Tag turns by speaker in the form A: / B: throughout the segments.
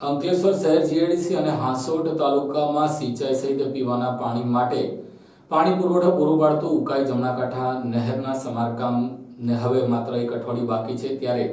A: અંકલેશ્વર શહેર જીએડીસી અને હાંસોડ તાલુકામાં સિંચાઈ સહિત પીવાના પાણી માટે પાણી પુરવઠો પૂરું પાડતું ઉકાઈ જમણાકાંઠા નહેરના સમારકામને હવે માત્ર એક અઠવાડિયું બાકી છે, ત્યારે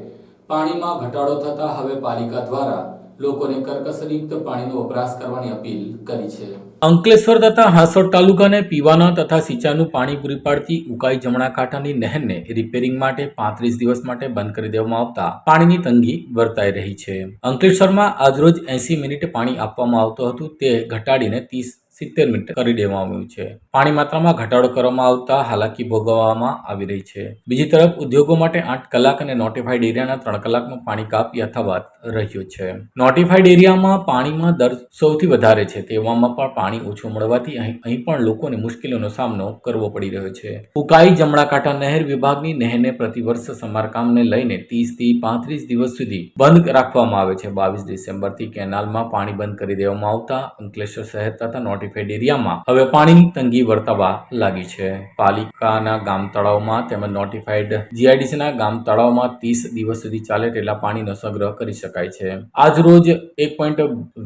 A: પાણીમાં ઘટાડો થતા હવે પાલિકા દ્વારા લોકોને કરકસરયુક્ત પાણીનો વપરાશ કરવાની અપીલ કરી છે. અંકલેશ્વર તથા હાંસોટ તાલુકાને પીવાના તથા સિંચાઈનું પાણી પૂરી પાડતી ઉકાઈ જમણા કાંઠાની નહેરને રિપેરિંગ માટે પાંત્રીસ દિવસ માટે બંધ કરી દેવામાં આવતા પાણીની તંગી વર્તાઈ રહી છે. અંકલેશ્વરમાં આજરોજ એસી મિનિટ પાણી આપવામાં આવતું હતું. તે ઘટાડીને ત્રીસ સિત્તેર મીટર કરી દેવામાં આવ્યું છે. પાણી માત્રામાં ઘટાડો કરવામાં આવતા હાલાકી ભોગવવામાં આવી રહી છે. બીજી તરફ, ઉદ્યોગો માટે આઠ કલાક અને નોટિફાઈડ એરિયાના ત્રણ કલાકનો પાણી કાપ યથાવત રહ્યો છે. નોટિફાઈડ એરિયામાં પાણીમાં દર સૌથી વધારે છે. તેવામાં પણ પાણી ઓછું મળવાથી અહીં પણ લોકોને મુશ્કેલીઓનો સામનો કરવો પડી રહ્યો છે. ઉકાઈ, જમણાકાંઠા નહેર વિભાગની નહેરને પ્રતિવર્ષ સમારકામને લઈને ત્રીસથી પાંત્રીસ દિવસ સુધી બંધ રાખવામાં આવે છે. બાવીસ ડિસેમ્બરથી કેનાલમાં પાણી બંધ કરી દેવામાં આવતા અંકલેશ્વર શહેર તથા નોટિફાઈડ એરિયામાં હવે પાણીની તંગી વર્તાવા લાગી છે. પાલિકાના ગામ તળાવમાં તેમજ નોટિફાઈડ જીઆઈડીસીના ગામ તળાવમાં ત્રીસ દિવસ સુધી ચાલે તેટલા પાણીનો સંગ્રહ કરી શકાય છે. આજ એક પોઈન્ટ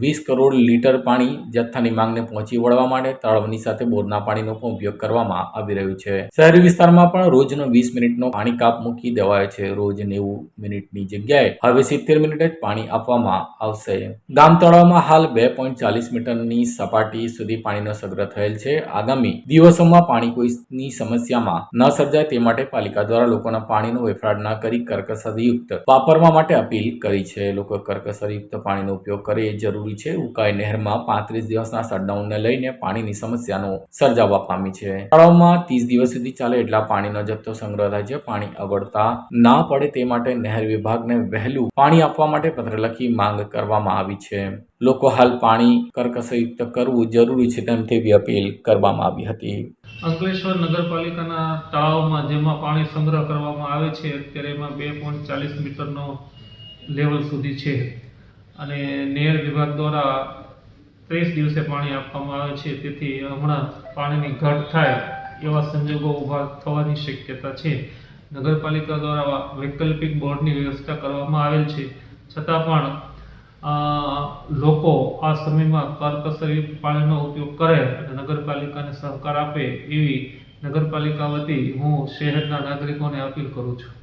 A: વીસ કરોડ લીટર પાણી જથ્થાની માંગને પહોંચી વળવા માટે તળાવની સાથે બોરના પાણીનો પણ ઉપયોગ કરવામાં આવી રહ્યું છે. શહેરી વિસ્તારમાં પણ રોજનો વીસ મિનિટનો પાણી કાપ મૂકી દેવાયો છે. રોજ નેવું મિનિટની જગ્યાએ હવે સિત્તેર મિનિટ જ પાણી આપવામાં આવશે. ગામ તળાવમાં હાલ બે પોઈન્ટ ચાલીસ મીટરની સપાટી સુધી પાણીનો સંગ્રહ થયેલ છે. આગામી દિવસોમાં પાણી કોઈની સમસ્યામાં ન સર્જાય તે માટે પાલિકા દ્વારા લોકોના પાણીનો વેફાડ ન કરી કરકસરયુક્ત વાપરવા માટે અપીલ કરી છે. લોકો કરકસરયુક્ત પાણીનો ઉપયોગ કરે એ જરૂરી છે. ઉકાઈ નહેરમાં પાંત્રીસ દિવસના શટડાઉનને લઈને પાણીની સમસ્યાનો સર્જાવા પામી છે. તળાવમાં ત્રીસ દિવસ સુધી ચાલે એટલા પાણીનો જથ્થો સંગ્રહ થાય છે. પાણી અગવડતા ના પડે તે માટે નહેર વિભાગને વહેલું પાણી આપવા માટે પત્ર લખી માંગ કરવામાં આવી છે. લોકો હાલ પાણી કરકસરયુક્ત કરવું જરૂરી છે તેમ તેવી અપીલ કરવામાં આવી હતી.
B: અંકલેશ્વર નગરપાલિકાના તળાવમાં જેમાં પાણી સંગ્રહ કરવામાં આવે છે, અત્યારે એમાં બે પોઈન્ટ ચાલીસ મીટરનો લેવલ સુધી છે. અને નેર વિભાગ દ્વારા ત્રીસ દિવસે પાણી આપવામાં આવે છે, તેથી હમણાં પાણીની ઘટ થાય એવા સંજોગો ઊભા થવાની શક્યતા છે. નગરપાલિકા દ્વારા વૈકલ્પિક બોર્ડની વ્યવસ્થા કરવામાં આવેલ છે. છતાં પણ લોકો આ સમયમાં કરકસરી પાણીનો ઉપયોગ કરે અને નગરપાલિકાને સહકાર આપે એવી નગરપાલિકા વતી હું શહેરના નાગરિકોને અપીલ કરું છું.